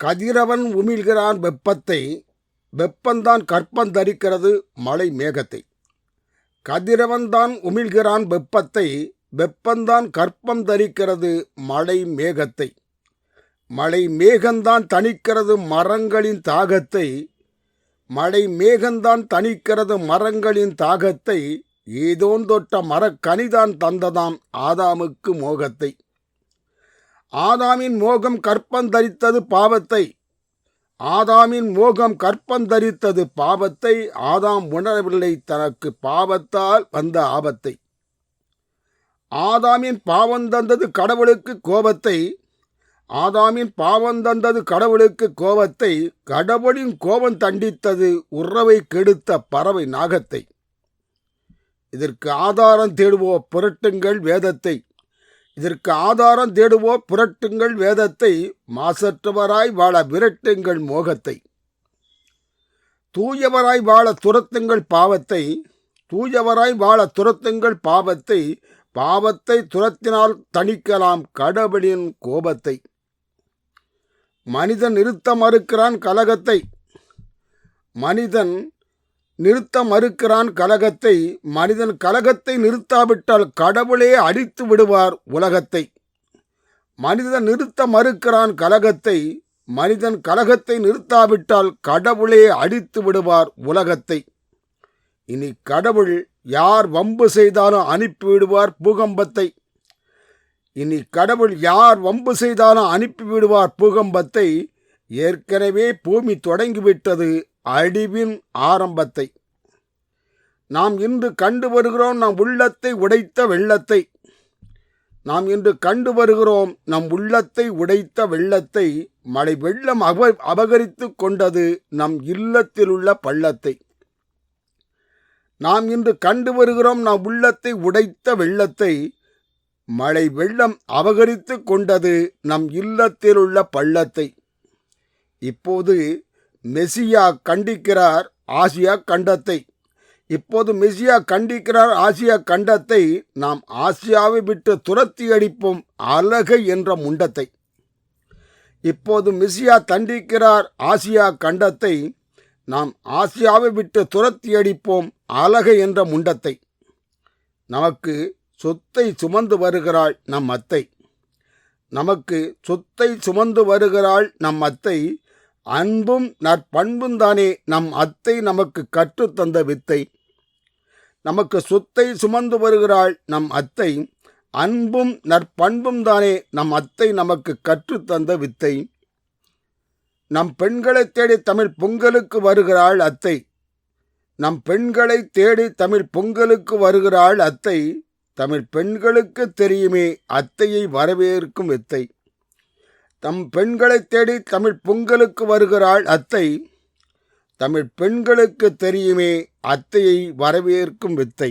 கதிரவன் உமிழ்கிறான் வெப்பத்தை வெப்பந்தான் கற்பந்தரிக்கிறது மலை மேகத்தை. கதிரவன் தான் உமிழ்கிறான் வெப்பத்தை வெப்பந்தான் கற்பம் தரிக்கிறது மழை மேகத்தை. மழை மேகந்தான் தணிக்கிறது மரங்களின் தாகத்தை மழை மேகந்தான் தணிக்கிறது மரங்களின் தாகத்தை ஏதோன் தொட்ட மரக்கனிதான் தந்ததாம் ஆதாமுக்கு மோகத்தை. ஆதாமின் மோகம் கற்பந்தரித்தது பாவத்தை. ஆதாமின் மோகம் கற்பந்தரித்தது பாவத்தை ஆதாம் உணரவில்லை தனக்கு பாவத்தால் வந்த ஆபத்தை. ஆதாமின் பாவம் தந்தது கடவுளுக்கு கோபத்தை ஆதாமின் பாவம் தந்தது கடவுளுக்கு கோபத்தை கடவுளின் கோபம் தண்டித்தது உறவை கெடுத்த பறவை நாகத்தை. இதற்கு ஆதாரம் தேடுவோ புரட்டுங்கள் வேதத்தை. இதற்கு ஆதாரம் தேடுவோ புரட்டுங்கள் வேதத்தை மாசற்றவராய் வாழ விரட்டுங்கள் மோகத்தை. தூயவராய் வாழ துரத்துங்கள் பாவத்தை தூயவராய் வாழ துரத்துங்கள் பாவத்தை பாவத்தை துரத்தினால் தணிக்கலாம் கடவுளின் கோபத்தை. மனிதன் நிறுத்த மறுக்கிறான் கலகத்தை. மனிதன் நிறுத்த மறுக்கிறான் கலகத்தை மனிதன் கலகத்தை நிறுத்தாவிட்டால் கடவுளே அடித்து விடுவார் உலகத்தை. மனிதன் நிறுத்த மறுக்கிறான் கலகத்தை மனிதன் கலகத்தை நிறுத்தாவிட்டால் கடவுளே அடித்து விடுவார் உலகத்தை. இனி கடவுள் யார் வம்பு செய்தாலும் அனுப்பிவிடுவார் பூகம்பத்தை. இனி கடவுள் யார் வம்பு செய்தாலும் அனுப்பிவிடுவார் பூகம்பத்தை. ஏற்கனவே பூமி தொடங்கிவிட்டது அழிவின் ஆரம்பத்தை. நாம் இன்று கண்டு வருகிறோம் நம் உள்ளத்தை உடைத்த வெள்ளத்தை. நாம் இன்று கண்டு வருகிறோம் நம் உள்ளத்தை உடைத்த வெள்ளத்தை. மழை வெள்ளம் அப அபகரித்து கொண்டது நம் இல்லத்தில் உள்ள பள்ளத்தை. நாம் இன்று கண்டு வருகிறோம் நம் உள்ளத்தை உடைத்த வெள்ளத்தை. மழை வெள்ளம் அபகரித்து கொண்டது நம் இல்லத்தில் உள்ள பள்ளத்தை. இப்போது மெசியா கண்டிக்கிறார் ஆசியா கண்டத்தை. இப்போது மெசியா கண்டிக்கிறார் ஆசியா கண்டத்தை நாம் ஆசியாவை விட்டு துரத்தி அடிப்போம் அழகை என்ற முண்டத்தை. இப்போது மெசியா தண்டிக்கிறார் ஆசியா கண்டத்தை நாம் ஆசியாவை விட்டு துரத்தி அடிப்போம் அழகை என்ற முண்டத்தை. நமக்கு சொத்தை சுமந்து வருகிறாள் நம் அத்தை நமக்கு சொத்தை சுமந்து வருகிறாள் நம் அத்தை அன்பும் நற்பண்பும் தானே நம் அத்தை நமக்கு கற்றுத்தந்த வித்தை. நமக்கு சொத்தை சுமந்து வருகிறாள் நம் அத்தை. அன்பும் நற்பண்பும் தானே நம் அத்தை நமக்கு கற்றுத்தந்த வித்தை. நம் பெண்களை தேடி தமிழ் பொங்கலுக்கு வருகிறாள் அத்தை. நம் பெண்களை தேடி தமிழ் பொங்கலுக்கு வருகிறாள் அத்தை. தமிழ் பெண்களுக்கு தெரியுமே அத்தையை வரவேற்கும் வித்தை. தம் பெண்களை தேடி தமிழ் பொங்கலுக்கு வருகிறாள் அத்தை. தமிழ் பெண்களுக்கு தெரியுமே அத்தையை வரவேற்கும் வித்தை.